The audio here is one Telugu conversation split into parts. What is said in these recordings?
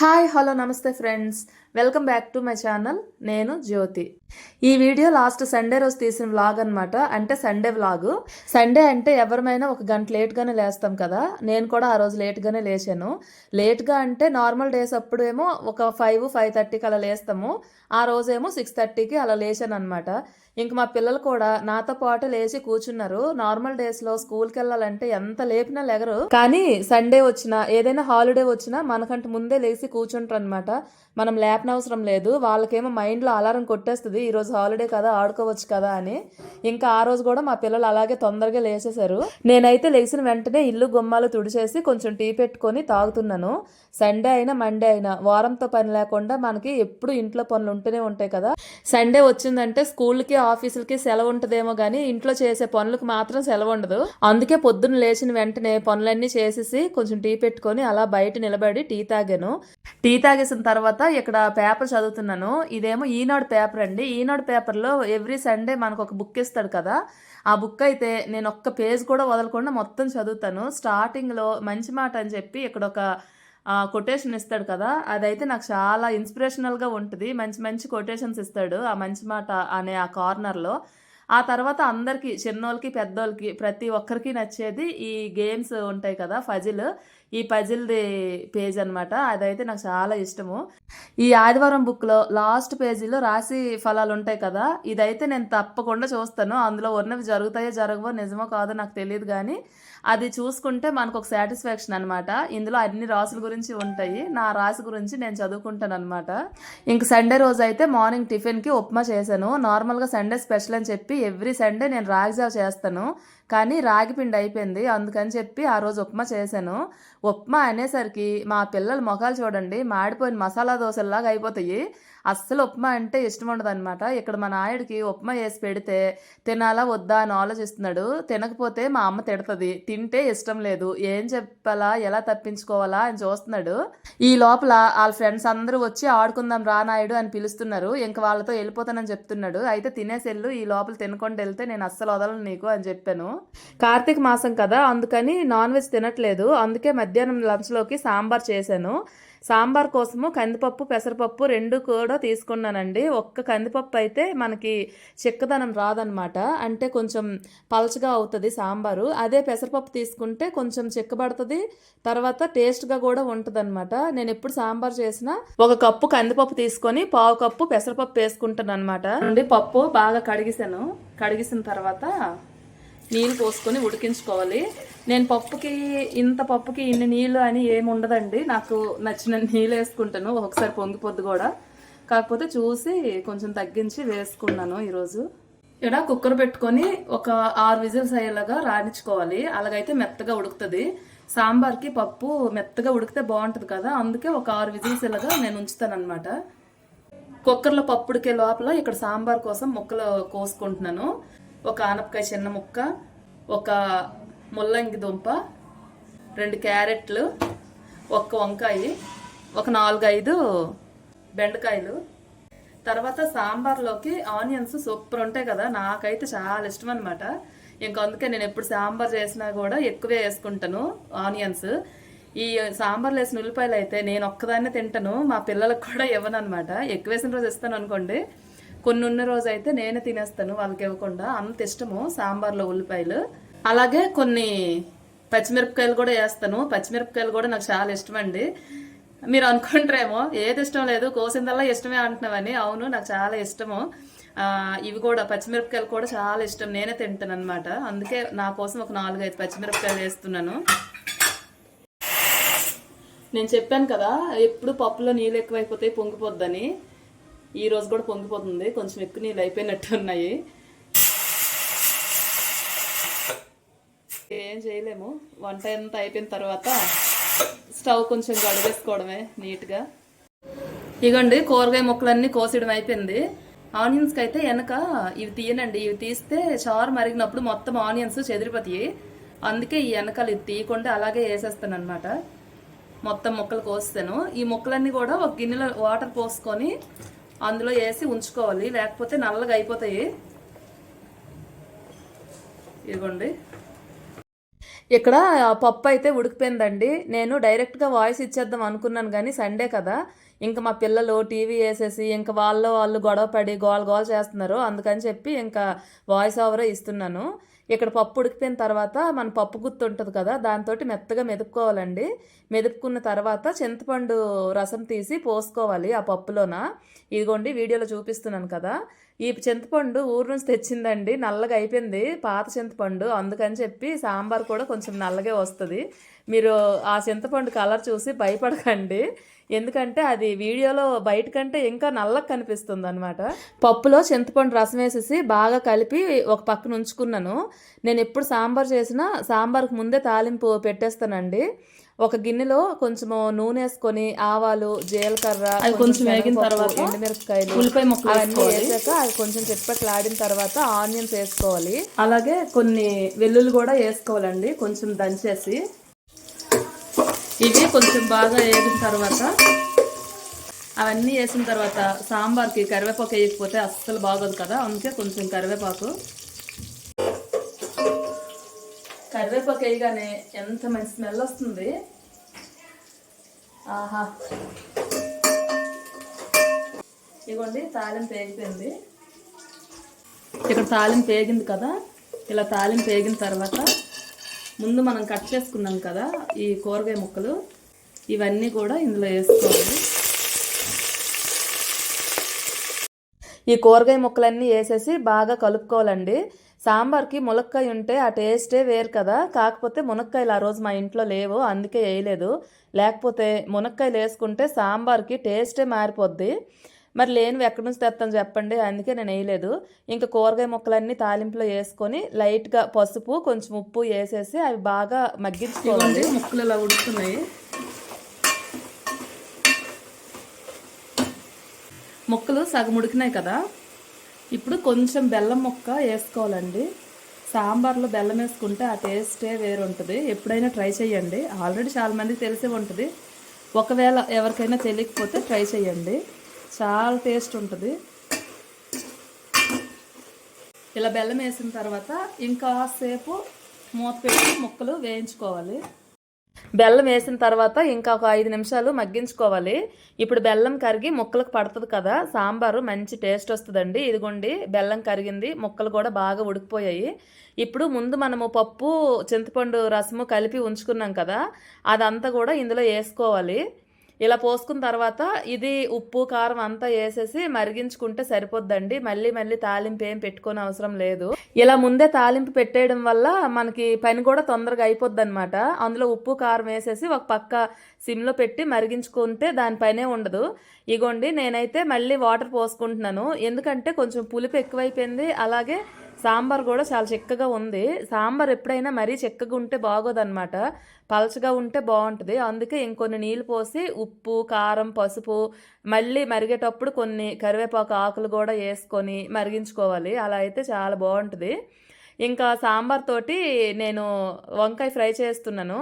హాయ్ హలో నమస్తే friends welcome back to my channel. నేను జ్యోతి. ఈ వీడియో లాస్ట్ సండే రోజు తీసిన వ్లాగ్ అనమాట అంటే సండే వ్లాగ్. సండే అంటే ఎవరమైనా ఒక గంట లేట్గానే లేస్తాం కదా. నేను కూడా ఆ రోజు లేట్గానే లేచాను. లేట్గా అంటే నార్మల్ డేస్ అప్పుడేమో ఒక ఫైవ్ ఫైవ్ థర్టీకి అలా లేస్తాము. ఆ రోజేమో సిక్స్ థర్టీకి అలా లేచాను అనమాట ఇంక మా పిల్లలు కూడా నాతో పాటు లేచి కూర్చున్నారు. నార్మల్ డేస్లో స్కూల్కి వెళ్ళాలంటే ఎంత లేపినా లెగరు. కానీ సండే వచ్చినా ఏదైనా హాలిడే వచ్చినా మనకంటే ముందే లేచి కూర్చుంటారు అనమాట మనం పెట్టనవసరం లేదు. వాళ్ళకేమో మైండ్లో అలారం కొట్టేస్తుంది. ఈరోజు హాలిడే కదా ఆడుకోవచ్చు కదా అని. ఇంకా ఆ రోజు కూడా మా పిల్లలు అలాగే తొందరగా లేచేశారు నేనైతే లేచిన వెంటనే ఇల్లు గుమ్మాలు తుడిచేసి కొంచెం టీ పెట్టుకొని తాగుతున్నాను. సండే అయినా మండే అయినా వారంతో పని లేకుండా మనకి ఎప్పుడు ఇంట్లో పనులు ఉంటూనే ఉంటాయి కదా. సండే వచ్చిందంటే స్కూల్కి ఆఫీసులకి సెలవు ఉంటుందేమో కానీ ఇంట్లో చేసే పనులకు మాత్రం సెలవు ఉండదు. అందుకే పొద్దున్న లేచిన వెంటనే పనులన్నీ చేసేసి కొంచెం టీ పెట్టుకొని అలా బయట నిలబడి టీ తాగాను. టీ తాగేసిన తర్వాత ఇక్కడ పేపర్ చదువుతున్నాను. ఇదేమో ఈనాడు పేపర్ అండి. ఈనాడు పేపర్లో ఎవ్రీ సండే మనకు ఒక బుక్ ఇస్తాడు కదా. ఆ బుక్ అయితే నేను ఒక్క పేజ్ కూడా వదలకుండా మొత్తం చదువుతాను. స్టార్టింగ్లో మంచి మాట అని చెప్పి ఇక్కడ ఒక కొటేషన్ ఇస్తాడు కదా. అదైతే నాకు చాలా ఇన్స్పిరేషనల్గా ఉంటుంది. మంచి మంచి కొటేషన్స్ ఇస్తాడు ఆ మంచి మాట అనే ఆ కార్నర్లో. ఆ తర్వాత అందరికీ చిన్నోళ్ళకి పెద్దోళ్ళకి ప్రతి ఒక్కరికి నచ్చేది ఈ గేమ్స్ ఉంటాయి కదా ఫజిల్. ఈ పజిల్ది పేజ్ అనమాట అదైతే నాకు చాలా ఇష్టము. ఈ ఆదివారం బుక్లో లాస్ట్ పేజీలో రాశి ఫలాలు ఉంటాయి కదా ఇదైతే నేను తప్పకుండా చూస్తాను. అందులో ఉన్నవి జరుగుతాయో జరగవో నిజమో కాదో నాకు తెలియదు కానీ అది చూసుకుంటే మనకు ఒక సాటిస్ఫాక్షన్ అనమాట ఇందులో అన్ని రాసుల గురించి ఉంటాయి. నా రాశి గురించి నేను చదువుకుంటాను అనమాట ఇంక సండే రోజు అయితే మార్నింగ్ టిఫిన్కి ఉప్మా చేశాను. నార్మల్గా సండే స్పెషల్ అని చెప్పి ఎవ్రీ సండే నేను రాగిజావ చేస్తాను. కానీ రాగి పిండి అయిపోయింది. అందుకని చెప్పి ఆ రోజు ఉప్మా చేశాను. ఉప్మా అనేసరికి మా పిల్లల మొఖాలు చూడండి మాడిపోయిన మసాలా దోశల్లాగా అయిపోతాయి. అస్సలు ఉప్మా అంటే ఇష్టం ఉండదు అనమాట ఇక్కడ మా నాయుడికి ఉప్మా వేసి పెడితే తినాలా వద్దా అని ఆలోచిస్తున్నాడు. తినకపోతే మా అమ్మ తిడుతుంది. తింటే ఇష్టం లేదు. ఏం చెప్పాలా? ఎలా తప్పించుకోవాలా? అని చూస్తున్నాడు. ఈ లోపల వాళ్ళ ఫ్రెండ్స్ అందరూ వచ్చి ఆడుకుందాం రా నాయుడు అని పిలుస్తున్నారు. ఇంక వాళ్ళతో వెళ్ళిపోతానని చెప్తున్నాడు. అయితే తినేసెళ్ళు ఈ లోపల తినకుండా వెళ్తే నేను అస్సలు వదలను నీకు అని చెప్పాను. కార్తీక మాసం కదా. అందుకని నాన్ వెజ్ తినట్లేదు. అందుకే మధ్యాహ్నం లంచ్లోకి సాంబార్ చేశాను. సాంబార్ కోసము కందిపప్పు పెసరపప్పు రెండు కూడా తీసుకున్నానండి. ఒక్క కందిపప్పు అయితే మనకి చిక్కదనం రాదనమాట. అంటే కొంచెం పలచగా అవుతుంది సాంబారు. అదే పెసరపప్పు తీసుకుంటే కొంచెం చిక్కబడుతుంది. తర్వాత టేస్ట్గా కూడా ఉంటుంది అనమాట నేను ఎప్పుడు సాంబార్ చేసినా ఒక కప్పు కందిపప్పు తీసుకొని పావు కప్పు పెసరపప్పు వేసుకుంటాను అనమాట పప్పు బాగా కడిగిసాను. కడిగిసిన తర్వాత నీళ్ళు పోసుకొని ఉడికించుకోవాలి. నేను పప్పుకి ఇంత పప్పుకి ఇన్ని నీళ్ళు అని ఏమి ఉండదండి నాకు నచ్చిన నీళ్ళు వేసుకుంటాను. ఒకసారి పొంగిపోద్దు కూడా. కాకపోతే చూసి కొంచెం తగ్గించి వేసుకున్నాను ఈరోజు. ఇక్కడ కుక్కర్ పెట్టుకొని ఒక ఆరు విజిల్స్ అయ్యేలాగా రాణించుకోవాలి. అలాగైతే మెత్తగా ఉడుకుతుంది. సాంబార్కి పప్పు మెత్తగా ఉడికితే బాగుంటుంది కదా. అందుకే ఒక ఆరు విజిల్స్ ఇలాగా నేను ఉంచుతాను కుక్కర్లో పప్పు ఉడికే లోపల ఇక్కడ సాంబార్ కోసం ముక్కలు కోసుకుంటున్నాను. ఒక ఆనపకాయ చిన్న ముక్క ఒక ముల్లంగి దుంప రెండు క్యారెట్లు ఒక వంకాయ ఒక నాలుగు ఐదు బెండకాయలు. తర్వాత సాంబార్లోకి ఆనియన్స్ సూపర్ ఉంటాయి కదా నాకైతే చాలా ఇష్టం అనమాట ఇంకా అందుకే నేను ఎప్పుడు సాంబార్ చేసినా కూడా ఎక్కువే వేసుకుంటాను ఆనియన్స్. ఈ సాంబార్లో వేసిన ఉల్లిపాయలు అయితే నేను ఒక్కదాన్నే తింటాను మా పిల్లలకు కూడా ఇవ్వను అనమాట ఎక్కువ వేసిన రోజు ఇస్తాను అనుకోండి. కొన్ని ఉన్న రోజు అయితే నేనే తినేస్తాను వాళ్ళకి ఇవ్వకుండా. అంత ఇష్టము సాంబార్లో ఉల్లిపాయలు. అలాగే కొన్ని పచ్చిమిరపకాయలు కూడా వేస్తాను. పచ్చిమిరపకాయలు కూడా నాకు చాలా ఇష్టం అండి మీరు అనుకుంటారేమో ఏది ఇష్టం లేదు కోసిందల్లా ఇష్టమే అంటున్నామని అవును నాకు చాలా ఇష్టము. ఇవి కూడా పచ్చిమిరపకాయలు కూడా చాలా ఇష్టం. నేనే తింటాను అనమాట అందుకే నా కోసం ఒక నాలుగైదు పచ్చిమిరపకాయలు వేస్తున్నాను. నేను చెప్పాను కదా ఎప్పుడు పప్పులో నీళ్ళు ఎక్కువైపోతాయి పొంగిపోద్దని. ఈ రోజు కూడా పొంగిపోతుంది. కొంచెం ఎక్కువ నీళ్ళు అయిపోయినట్టు ఉన్నాయి. ఏం చేయలేము. వంట ఎంత అయిపోయిన తర్వాత స్టవ్ కొంచెం గడిగేసుకోవడమే నీట్గా. ఇగండి కూరగాయ ముక్కలన్నీ కోసడం అయిపోయింది. ఆనియన్స్కి అయితే వెనక ఇవి తీయనండి. ఇవి తీస్తే చారు మరిగినప్పుడు మొత్తం ఆనియన్స్ చెదిరిపోతాయి. అందుకే ఈ వెనకాల ఇది తీయకుండా అలాగే వేసేస్తాను అనమాట మొత్తం ముక్కలు కోస్తాను ఈ ముక్కలన్నీ కూడా ఒక గిన్నెలో వాటర్ పోసుకొని అందులో వేసి ఉంచుకోవాలి. లేకపోతే నల్లగా అయిపోతాయి. ఇదిగోండి. ఇక్కడ పప్పు అయితే ఉడికిపోయిందండి. నేను డైరెక్ట్గా వాయిస్ ఇచ్చేద్దాం అనుకున్నాను కానీ సండే కదా. ఇంకా మా పిల్లలు టీవీ వేసేసి ఇంకా వాళ్ళు వాళ్ళు గొడవ పడి గోల గోల చేస్తున్నారు. అందుకని చెప్పి ఇంకా వాయిస్ ఓవరే ఇస్తున్నాను. ఇక్కడ పప్పు ఉడికిపోయిన తర్వాత మన పప్పు గుత్తు ఉంటుంది కదా దాంతో మెత్తగా మెదుపుకోవాలండి మెదుపుకున్న తర్వాత చింతపండు రసం తీసి పోసుకోవాలి ఆ పప్పులోన. ఇదిగోండి వీడియోలో చూపిస్తున్నాను కదా. ఈ చింతపండు ఊరు నుంచి తెచ్చిందండి నల్లగా అయిపోయింది పాత చింతపండు. అందుకని చెప్పి సాంబార్ కూడా కొంచెం నల్లగే వస్తుంది. మీరు ఆ చింతపండు కలర్ చూసి భయపడకండి. ఎందుకంటే అది వీడియోలో బయట కంటే ఇంకా నల్లగా కనిపిస్తుంది అనమాట పప్పులో చింతపండు రసం వేసేసి బాగా కలిపి ఒక పక్కన ఉంచుకున్నాను. నేను ఎప్పుడు సాంబార్ చేసినా సాంబార్కి ముందే తాలింపు పెట్టేస్తానండి. ఒక గిన్నెలో కొంచెము నూనె వేసుకొని ఆవాలు జీలకర్ర కొంచెం వేగిన తర్వాత ఎండుమిరపకాయలు ఉల్లిపాయ ముక్కలు అవన్నీ వేసాక అది కొంచెం చిట్పట్లు ఆడిన తర్వాత ఆనియన్స్ వేసుకోవాలి. అలాగే కొన్ని వెల్లుల్లి కూడా వేసుకోవాలండి కొంచెం దంచేసి. ఇవి కొంచెం బాగా వేగిన తర్వాత అవన్నీ వేసిన తర్వాత సాంబార్కి కరివేపాకు వేయకపోతే అస్సలు బాగోదు కదా అందుకే కొంచెం కరివేపాకు. కరివేపాకు వేయగానే ఎంత మంచి స్మెల్ వస్తుంది. ఆహా. ఇదిగోండి తాలింపు వేగిపోయింది. ఇక్కడ తాలింపు వేగింది కదా. ఇలా తాలింపు వేగిన తర్వాత ముందు మనం కట్ చేసుకున్నాం కదా ఈ కూరగాయ ముక్కలు. ఇవన్నీ కూడా ఇందులో వేసుకోవాలి. ఈ కూరగాయ ముక్కలన్నీ వేసేసి బాగా కలుపుకోవాలండి. సాంబార్కి మునక్కాయ ఉంటే ఆ టేస్టే వేరు కదా. కాకపోతే మునక్కాయలు ఆ రోజు మా ఇంట్లో లేవు అందుకే వేయలేదు. లేకపోతే మునక్కాయలు వేసుకుంటే సాంబార్కి టేస్టే మారిపోద్ది. మరి లేనివి ఎక్కడి నుంచి తెస్తాను చెప్పండి? అందుకే నేను వేయలేదు. ఇంకా కూరగాయ ముక్కలన్నీ తాలింపులో వేసుకొని లైట్గా పసుపు కొంచెం ఉప్పు వేసేసి అవి బాగా మగ్గించుకోవాలి. ముక్కలు ఇలా ఉడుకుతున్నాయి. ముక్కలు సగం ఉడికినాయి కదా. ఇప్పుడు కొంచెం బెల్లం ముక్క వేసుకోవాలండి. సాంబార్లో బెల్లం వేసుకుంటే ఆ టేస్టే వేరు ఉంటుంది ఎప్పుడైనా ట్రై చేయండి. ఆల్రెడీ చాలామంది తెలిసే ఉంటుంది. ఒకవేళ ఎవరికైనా తెలియకపోతే ట్రై చేయండి. చాలా టేస్ట్ ఉంటుంది. ఇలా బెల్లం వేసిన తర్వాత ఇంకా సేపు మూత పెట్టి ముక్కలు వేయించుకోవాలి. బెల్లం వేసిన తర్వాత ఇంకా ఒక ఐదు నిమిషాలు మగ్గించుకోవాలి. ఇప్పుడు బెల్లం కరిగి ముక్కలకు పడుతుంది కదా సాంబారు మంచి టేస్ట్ వస్తుందండి. ఇదిగోండి బెల్లం కరిగింది ముక్కలు కూడా బాగా ఉడికిపోయాయి. ఇప్పుడు ముందు మనము పప్పు చింతపండు రసము కలిపి ఉంచుకున్నాం కదా అదంతా కూడా ఇందులో వేసుకోవాలి. ఇలా పోసుకున్న తర్వాత ఇది ఉప్పు కారం అంతా వేసేసి మరిగించుకుంటే సరిపోద్దండి. మళ్ళీ మళ్ళీ తాలింపు ఏం పెట్టుకోని అవసరం లేదు. ఇలా ముందే తాలింపు పెట్టేయడం వల్ల మనకి పని కూడా తొందరగా అయిపోద్ది అనమాట అందులో ఉప్పు కారం వేసేసి ఒక పక్క సిమ్లో పెట్టి మరిగించుకుంటే దానిపైనే ఉండదు. ఇగోండి నేనైతే మళ్ళీ వాటర్ పోసుకుంటున్నాను. ఎందుకంటే కొంచెం పులుపు ఎక్కువైపోయింది. అలాగే సాంబార్ కూడా చాలా చిక్కగా ఉంది. సాంబార్ ఎప్పుడైనా మరీ చిక్కగా ఉంటే బాగోదన్నమాట. పలచగా ఉంటే బాగుంటుంది. అందుకే ఇంకొన్ని నీళ్ళు పోసి ఉప్పు కారం పసుపు మళ్ళీ మరిగేటప్పుడు కొన్ని కరివేపాకు ఆకులు కూడా వేసుకొని మరిగించుకోవాలి. అలా అయితే చాలా బాగుంటుంది. ఇంకా సాంబార్ తోటి నేను వంకాయ ఫ్రై చేస్తున్నాను.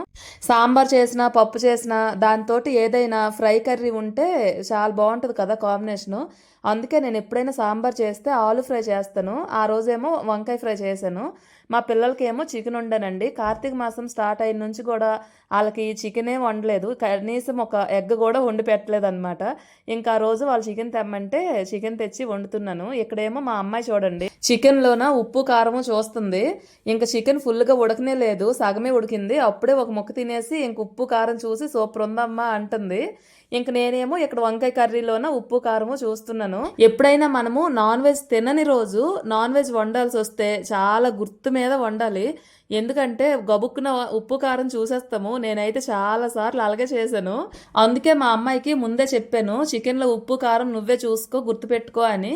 సాంబార్ చేసిన పప్పు చేసిన దాంతో ఏదైనా ఫ్రై కర్రీ ఉంటే చాలా బాగుంటుంది కదా కాంబినేషను. అందుకే నేను ఎప్పుడైనా సాంబార్ చేస్తే ఆలు ఫ్రై చేస్తాను. ఆ రోజేమో వంకాయ ఫ్రై చేశాను. మా పిల్లలకి ఏమో చికెన్ వండానండి కార్తీక మాసం స్టార్ట్ అయిన నుంచి కూడా వాళ్ళకి చికెనే వండలేదు. కనీసం ఒక ఎగ్ కూడా వండి పెట్టలేదు అనమాట ఇంకా ఆ రోజు వాళ్ళు చికెన్ తెమ్మంటే చికెన్ తెచ్చి వండుతున్నాను. ఇక్కడేమో మా అమ్మాయి చూడండి. చికెన్లోన ఉప్పు కారము చూస్తుంది. ఇంకా చికెన్ ఫుల్గా ఉడకనే లేదు. సగమే ఉడికింది. అప్పుడే ఒక ముక్క తినేసి ఇంక ఉప్పు కారం చూసి సూపర్ ఉందమ్మా అంటుంది. ఇంక నేనేమో ఇక్కడ వంకాయ కర్రీలోన ఉప్పు కారము చూస్తున్నాను. ఎప్పుడైనా మనము నాన్ వెజ్ తినని రోజు నాన్ వెజ్ వండాల్సి వస్తే చాలా గుర్తు మీద వండాలి. ఎందుకంటే గబుక్కున ఉప్పు కారం చూసేస్తాము. నేనైతే చాలా సార్లు అలాగే చేశాను. అందుకే మా అమ్మాయికి ముందే చెప్పాను చికెన్లో ఉప్పు కారం నువ్వే చూసుకో గుర్తుపెట్టుకో అని.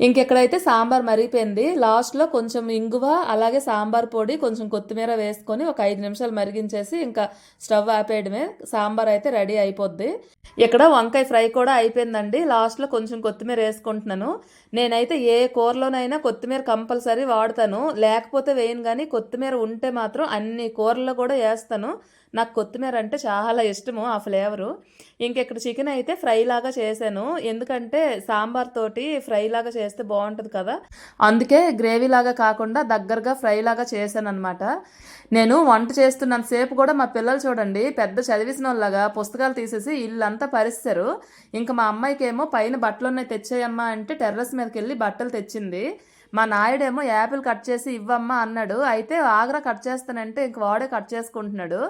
ఇంకెక్కడైతే సాంబార్ మరిగిపోయింది లాస్ట్లో కొంచెం ఇంగువ అలాగే సాంబార్ పొడి కొంచెం కొత్తిమీర వేసుకొని ఒక ఐదు నిమిషాలు మరిగించేసి ఇంకా స్టవ్ ఆపేయడమే. సాంబార్ అయితే రెడీ అయిపోద్ది. ఇక్కడ వంకాయ ఫ్రై కూడా అయిపోయిందండి. లాస్ట్లో కొంచెం కొత్తిమీర వేసుకుంటున్నాను. నేనైతే ఏ కూరలోనైనా కొత్తిమీర కంపల్సరీ వాడతాను. లేకపోతే వేయను కానీ కొత్తిమీర ఉంటే మాత్రం అన్ని కూరల్లో కూడా వేస్తాను. నాకు కొత్తిమీర అంటే చాలా ఇష్టము ఆ ఫ్లేవరు. ఇంక ఇక్కడ చికెన్ అయితే ఫ్రై లాగా చేశాను. ఎందుకంటే సాంబార్ తోటి ఫ్రై లాగా చేస్తే బాగుంటుంది కదా. అందుకే గ్రేవీ లాగా కాకుండా దగ్గరగా ఫ్రై లాగా చేశాను అనమాట నేను వంట చేస్తున్నంత సేపు కూడా మా పిల్లలు చూడండి పెద్ద చదివిసిన వాళ్ళగా పుస్తకాలు తీసేసి ఇల్లంతా పరిస్తారు ఇంకా మా అమ్మాయికి ఏమో పైన బట్టలు ఉన్నాయి తెచ్చేయమ్మా అంటే టెర్రస్ మీదకి వెళ్ళి బట్టలు తెచ్చింది. మా నాయుడేమో యాపిల్ కట్ చేసి ఇవ్వమ్మా అన్నాడు. అయితే ఆగ్రా కట్ చేస్తానంటే ఇంక వాడే కట్ చేసుకుంటున్నాడు.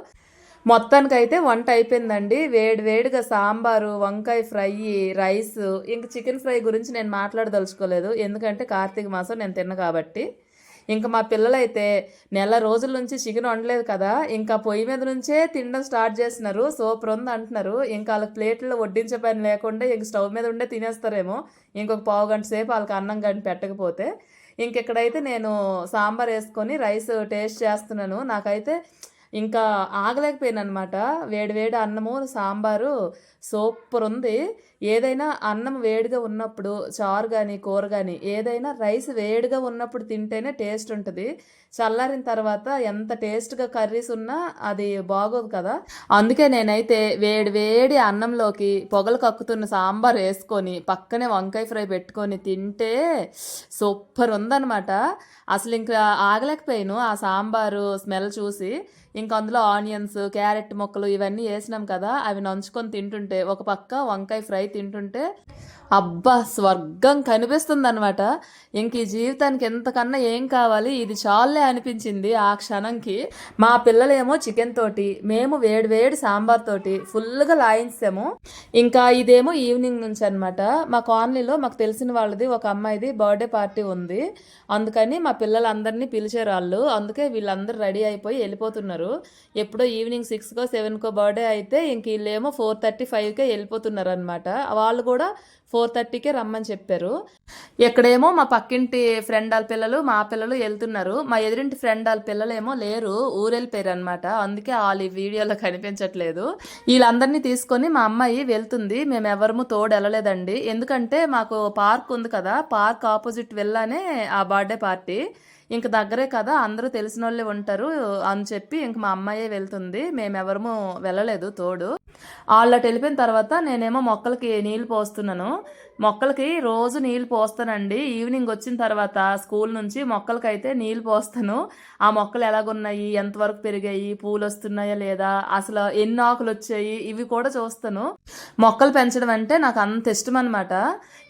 మొత్తానికైతే వంట అయిపోయిందండి. వేడి వేడిగా సాంబారు వంకాయ ఫ్రై రైస్ ఇంక చికెన్ ఫ్రై గురించి నేను మాట్లాడదలుచుకోలేదు. ఎందుకంటే కార్తీక మాసం నేను తిన్న కాబట్టి. ఇంకా మా పిల్లలైతే నెల రోజుల నుంచి చికెన్ వండలేదు కదా ఇంకా పొయ్యి మీద నుంచే తినడం స్టార్ట్ చేసినారు. సూపర్ ఉంది అంటున్నారు. ఇంకా వాళ్ళకి ప్లేట్లో వడ్డించే పని లేకుండా ఇంక స్టవ్ మీద ఉండే తినేస్తారేమో. ఇంకొక పావు గంట సేపు వాళ్ళకి అన్నం కానీ పెట్టకపోతే. ఇంకెక్కడైతే నేను సాంబార్ వేసుకొని రైస్ టేస్ట్ చేస్తున్నాను. నాకైతే ఇంకా ఆగలేకపోయాను అనమాట వేడివేడి అన్నము సాంబారు సూపర్ ఉంది. ఏదైనా అన్నం వేడిగా ఉన్నప్పుడు చారు కానీ కూర కానీ ఏదైనా రైస్ వేడిగా ఉన్నప్పుడు తింటేనే టేస్ట్ ఉంటుంది. చల్లారిన తర్వాత ఎంత టేస్ట్గా కర్రీస్ ఉన్నా అది బాగోదు కదా. అందుకే నేనైతే వేడి వేడి అన్నంలోకి పొగలు కక్కుతున్న సాంబార్ వేసుకొని పక్కనే వంకాయ ఫ్రై పెట్టుకొని తింటే సూపర్ ఉందన్నమాట అసలు ఇంకా ఆగలేకపోయాను. ఆ సాంబారు స్మెల్ చూసి ఇంకా అందులో ఆనియన్స్ క్యారెట్ ముక్కలు ఇవన్నీ వేసినాం కదా అవి నంచుకొని తింటుంటే ఒక పక్క వంకాయ ఫ్రై తింటుంటే అబ్బా స్వర్గం కనిపిస్తుంది అనమాట ఇంక ఈ జీవితానికి ఎంతకన్నా ఏం కావాలి? ఇది చాలే అనిపించింది ఆ క్షణంకి. మా పిల్లలేమో చికెన్ తోటి మేము వేడి వేడి సాంబార్ తోటి ఫుల్గా లాయించాము ఇంకా ఇదేమో ఈవినింగ్ నుంచి అనమాట మా కాలనీలో మాకు తెలిసిన వాళ్ళది ఒక అమ్మాయిది బర్త్డే పార్టీ ఉంది. అందుకని మా పిల్లలందరినీ పిలిచారు వాళ్ళు. అందుకే వీళ్ళందరూ రెడీ అయిపోయి వెళ్ళిపోతున్నారు. ఎప్పుడో ఈవినింగ్ సిక్స్కో సెవెన్కో బర్త్డే అయితే ఇంక వీళ్ళేమో ఫోర్ థర్టీ ఫైవ్కే వెళ్ళిపోతున్నారు అనమాట వాళ్ళు కూడా ఫోర్ థర్టీకే రమ్మని చెప్పారు. ఎక్కడేమో మా పక్కింటి ఫ్రెండ్ వాళ్ళ పిల్లలు మా పిల్లలు వెళ్తున్నారు. మా ఎదురింటి ఫ్రెండ్ వాళ్ళ పిల్లలు ఏమో లేరు ఊరెళ్ళిపోయారు అనమాట అందుకే వాళ్ళు ఈ వీడియోలో కనిపించట్లేదు. వీళ్ళందరినీ తీసుకొని మా అమ్మాయి వెళ్తుంది. మేము ఎవరము తోడు వెళ్ళలేదండి ఎందుకంటే మాకు పార్క్ ఉంది కదా పార్క్ ఆపోజిట్ వెళ్ళానే ఆ బర్త్డే పార్టీ. ఇంక దగ్గరే కదా అందరూ తెలిసిన వాళ్ళే ఉంటారు అని చెప్పి ఇంక మా అమ్మాయే వెళ్తుంది. మేమెవరము వెళ్ళలేదు తోడు. వాళ్ళ వెళ్ళిపోయిన తర్వాత నేనేమో మొక్కలకి నీళ్ళు పోస్తున్నాను. మొక్కలకి రోజు నీళ్ళు పోస్తానండి. ఈవినింగ్ వచ్చిన తర్వాత స్కూల్ నుంచి మొక్కలకైతే నీళ్ళు పోస్తాను. ఆ మొక్కలు ఎలాగున్నాయి? ఎంతవరకు పెరిగాయి? పూలు వస్తున్నాయా లేదా? అసలు ఎన్ని ఆకులు వచ్చాయి? ఇవి కూడా చూస్తాను. మొక్కలు పెంచడం అంటే నాకు అంత ఇష్టం అనమాట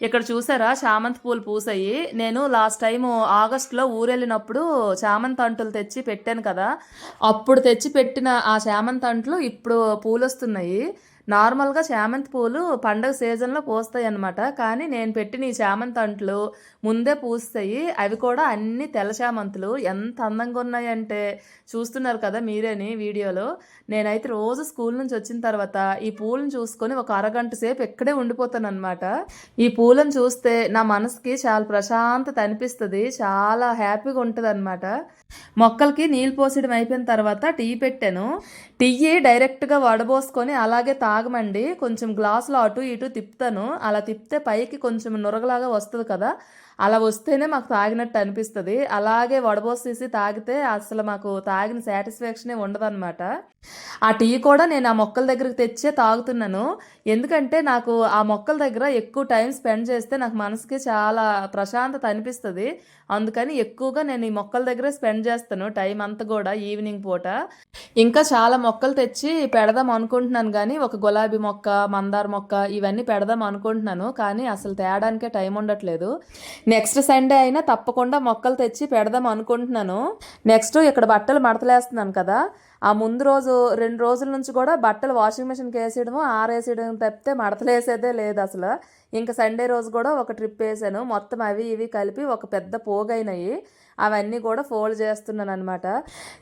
ఇక్కడ చూసారా? చామంతి పూలు పూసాయి. నేను లాస్ట్ టైం ఆగస్ట్లో ఊరెళ్ళినప్పుడు చామంతి అంటులు తెచ్చి పెట్టాను కదా. అప్పుడు తెచ్చి పెట్టిన ఆ చామంతి అంట్లు ఇప్పుడు పూలు వస్తున్నాయి నార్మల్గా చామంతి పూలు పండగ సీజన్లో పూస్తాయి అన్నమాట కానీ నేను పెట్టిన ఈ చామంతి అంట్లు ముందే పూస్తాయి. అవి కూడా అన్ని తెల్ల చామంతులు ఎంత అందంగా ఉన్నాయంటే చూస్తున్నారు కదా మీరేని వీడియోలో. నేనైతే రోజు స్కూల్ నుంచి వచ్చిన తర్వాత ఈ పూలను చూసుకొని ఒక అరగంట సేపు ఇక్కడే ఉండిపోతాను అనమాట ఈ పూలను చూస్తే నా మనసుకి చాలా ప్రశాంతత అనిపిస్తుంది. చాలా హ్యాపీగా ఉంటుంది అనమాట మొక్కలకి నీళ్ళు పోసడం అయిపోయిన తర్వాత టీ పెట్టాను. టీ డైరెక్ట్గా వడబోసుకొని అలాగే తాగమండి. కొంచెం గ్లాసులో అటు ఇటు తిప్పుతాను. అలా తిప్పితే పైకి కొంచెం నురగలాగా వస్తుంది కదా. అలా వస్తేనే మాకు తాగినట్టు అనిపిస్తుంది. అలాగే వడబోసేసి తాగితే అసలు మాకు తాగిన సాటిస్ఫాక్షనే ఉండదన్నమాట. ఆ టీ కూడా నేను ఆ మొక్కల దగ్గరికి తెచ్చే తాగుతున్నాను. ఎందుకంటే నాకు ఆ మొక్కల దగ్గర ఎక్కువ టైం స్పెండ్ చేస్తే నాకు మనసుకి చాలా ప్రశాంతత అనిపిస్తుంది. అందుకని ఎక్కువగా నేను ఈ మొక్కల దగ్గరే స్పెండ్ చేస్తాను టైం అంతా కూడా ఈవినింగ్ పూట. ఇంకా చాలా మొక్కలు తెచ్చి పెడదాం అనుకుంటున్నాను కానీ ఒక గులాబీ మొక్క మందార మొక్క ఇవన్నీ పెడదాం అనుకుంటున్నాను. కానీ అసలు తేడానికే టైం ఉండట్లేదు. నెక్స్ట్ సండే అయినా తప్పకుండా మొక్కలు తెచ్చి పెడదాం అనుకుంటున్నాను. నెక్స్ట్ ఇక్కడ బట్టలు మడతలేస్తున్నాను కదా. ఆ ముందు రోజు రెండు రోజుల నుంచి కూడా బట్టలు వాషింగ్ మిషన్కి వేసేయడము ఆరేసేయడం తప్పితే మడతలు వేసేదే లేదు అసలు. ఇంకా సండే రోజు కూడా ఒక ట్రిప్ వేసాను. మొత్తం అవి ఇవి కలిపి ఒక పెద్ద పోగైనాయి. అవన్నీ కూడా ఫోల్డ్ చేస్తున్నాను అనమాట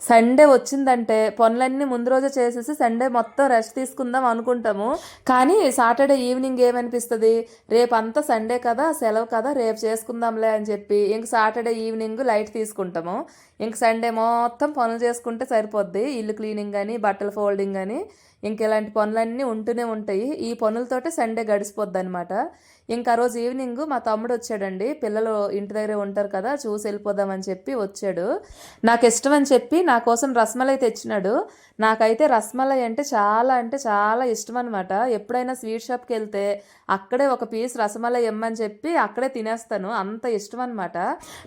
సండే వచ్చిందంటే పనులన్నీ ముందు రోజే చేసేసి సండే మొత్తం రెస్ట్ తీసుకుందాం అనుకుంటాము. కానీ సాటర్డే ఈవినింగ్ ఏమనిపిస్తుంది? రేపు అంతా సండే కదా సెలవు కదా రేపు చేసుకుందాంలే అని చెప్పి ఇంక సాటర్డే ఈవినింగ్ లైట్ తీసుకుంటాము. ఇంక సండే మొత్తం పనులు చేసుకుంటే సరిపోద్ది. ఇల్లు క్లీనింగ్ అని బట్టల ఫోల్డింగ్ అని. ఇంక ఇలాంటి పనులన్నీ ఉంటూనే ఉంటాయి. ఈ పనులతోటే సండే గడిచిపోద్ది అనమాట ఇంకా ఆ రోజు ఈవినింగ్ మా తమ్ముడు వచ్చాడండి. పిల్లలు ఇంటి దగ్గరే ఉంటారు కదా చూసి వెళ్ళిపోదామని చెప్పి వచ్చాడు. నాకు ఇష్టం అని చెప్పి నా కోసం రసమలై తెచ్చినాడు. నాకైతే రసమలై అంటే చాలా అంటే చాలా ఇష్టం అనమాట ఎప్పుడైనా స్వీట్ షాప్కి వెళ్తే అక్కడే ఒక పీస్ రసమలై ఇమ్మని చెప్పి అక్కడే తినేస్తాను. అంత ఇష్టం అనమాట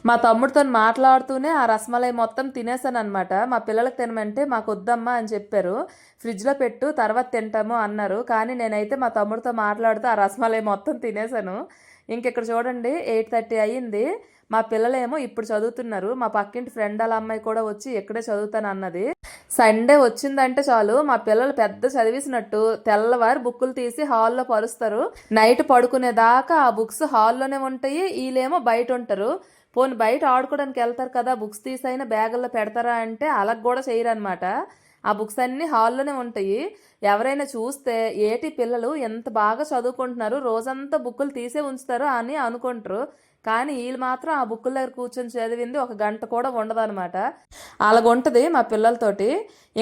మా తమ్ముడితో మాట్లాడుతూనే ఆ రసమలై మొత్తం తినేసాను అనమాట మా పిల్లలకు తినమంటే మాకు వద్దమ్మా అని చెప్పారు. ఫ్రిడ్జ్లో పెట్టు తర్వాత తింటాము అన్నారు. కానీ నేనైతే మా తమ్ముడితో మాట్లాడుతూ ఆ రసమలై మొత్తం తినేసాను. ఇంకెక్కడ చూడండి ఎయిట్ థర్టీ అయ్యింది. మా పిల్లలేమో ఇప్పుడు చదువుతున్నారు. మా పక్కింటి ఫ్రెండ్ వాళ్ళ అమ్మాయి కూడా వచ్చి ఇక్కడే చదువుతాను అన్నది. సండే వచ్చిందంటే చాలు మా పిల్లలు పెద్ద చదివేసినట్టు తెల్లవారు బుక్కులు తీసి హాల్లో పరుస్తారు. నైట్ పడుకునేదాకా ఆ బుక్స్ హాల్లోనే ఉంటాయి వీళ్ళేమో బయట ఉంటారు. పోనీ బయట ఆడుకోవడానికి వెళ్తారు కదా బుక్స్ తీసైనా బ్యాగుల్లో పెడతారా అంటే అలా కూడా చేయరనమాట ఆ బుక్స్ అన్నీ హాల్లోనే ఉంటాయి. ఎవరైనా చూస్తే ఏటి పిల్లలు ఎంత బాగా చదువుకుంటున్నారు రోజంతా బుక్కులు తీసే ఉంచుతారు అని అనుకుంటారు. కానీ వీళ్ళు మాత్రం ఆ బుక్కుల దగ్గర కూర్చొని చదివింది ఒక గంట కూడా ఉండదన్నమాట. అలాగుంటది మా పిల్లలతోటి.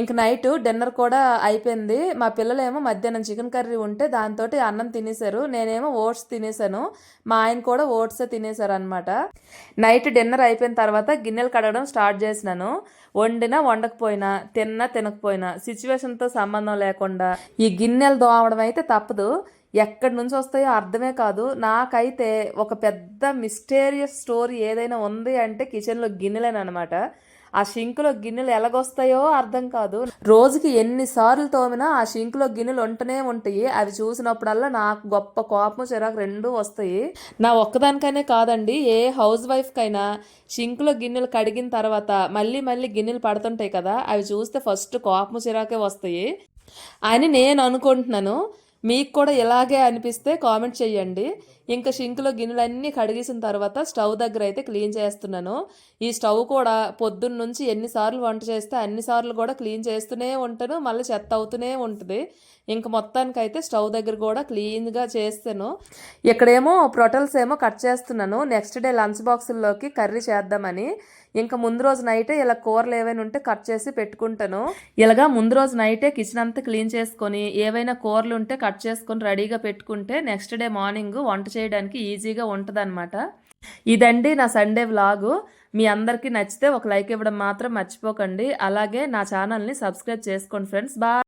ఇంక నైట్ డిన్నర్ కూడా అయిపోయింది. మా పిల్లలేమో మధ్యాహ్నం చికెన్ కర్రీ ఉంటే దాంతో అన్నం తినేశారు. నేనేమో ఓట్స్ తినేసాను మా ఆయన కూడా ఓట్సే తినేశారు అనమాట నైట్ డిన్నర్ అయిపోయిన తర్వాత గిన్నెలు కడగడం స్టార్ట్ చేసినాను. వండినా వండకపోయినా తిన్నా తినకపోయినా సిచ్యువేషన్తో సంబంధం లేకుండా ఈ గిన్నెలు దోమడం అయితే తప్పదు. ఎక్కడి నుంచి వస్తాయో అర్థమే కాదు. నాకైతే ఒక పెద్ద మిస్టీరియస్ స్టోరీ ఏదైనా ఉంది అంటే కిచెన్లో గిన్నెలేనమాట ఆ షింకులో గిన్నెలు ఎలాగొస్తాయో అర్థం కాదు. రోజుకి ఎన్నిసార్లు తోమినా ఆ షింకులో గిన్నెలు ఉంటూనే ఉంటాయి. అవి చూసినప్పుడల్లా నాకు గొప్ప కోపం చిరాకు రెండూ వస్తాయి. నా ఒక్కదానికైనా కాదండి. ఏ హౌస్ వైఫ్కైనా షింకులో గిన్నెలు కడిగిన తర్వాత మళ్ళీ మళ్ళీ గిన్నెలు పడుతుంటాయి కదా. అవి చూస్తే ఫస్ట్ కోపం చిరాకే వస్తాయి. అని నేను అనుకుంటున్నాను. మీకు కూడా ఇలాగే అనిపిస్తే కామెంట్ చేయండి. ఇంకా షింక్లో గిన్నెలన్నీ కడిగేసిన తర్వాత స్టవ్ దగ్గర అయితే క్లీన్ చేస్తున్నాను. ఈ స్టవ్ కూడా పొద్దున్న నుంచి ఎన్నిసార్లు వంట చేస్తే అన్నిసార్లు కూడా క్లీన్ చేస్తూనే ఉంటాను. మళ్ళీ చెత్త అవుతూనే ఉంటుంది. ఇంక మొత్తానికైతే స్టవ్ దగ్గర కూడా క్లీన్గా చేస్తాను. ఇక్కడేమో ప్రొటల్స్ ఏమో కట్ చేస్తున్నాను. నెక్స్ట్ డే లంచ్ బాక్సుల్లోకి కర్రీ చేద్దామని. ఇంకా ముందు రోజు నైటే ఇలా కూరలు ఏవైనా ఉంటే కట్ చేసి పెట్టుకుంటాను. ఇలాగా ముందు రోజు నైటే కిచెన్ అంతా క్లీన్ చేసుకొని ఏవైనా కూరలు ఉంటే కట్ చేసుకొని రెడీగా పెట్టుకుంటే నెక్స్ట్ డే మార్నింగ్ వంట చేయడానికి ఈజీగా ఉంటుందన్నమాట. ఇదండి నా సండే వ్లాగు. మీ అందరికీ నచ్చితే ఒక లైక్ ఇవ్వడం మాత్రం మర్చిపోకండి. అలాగే నా ఛానల్ని సబ్స్క్రైబ్ చేసుకోండి ఫ్రెండ్స్. బాయ్!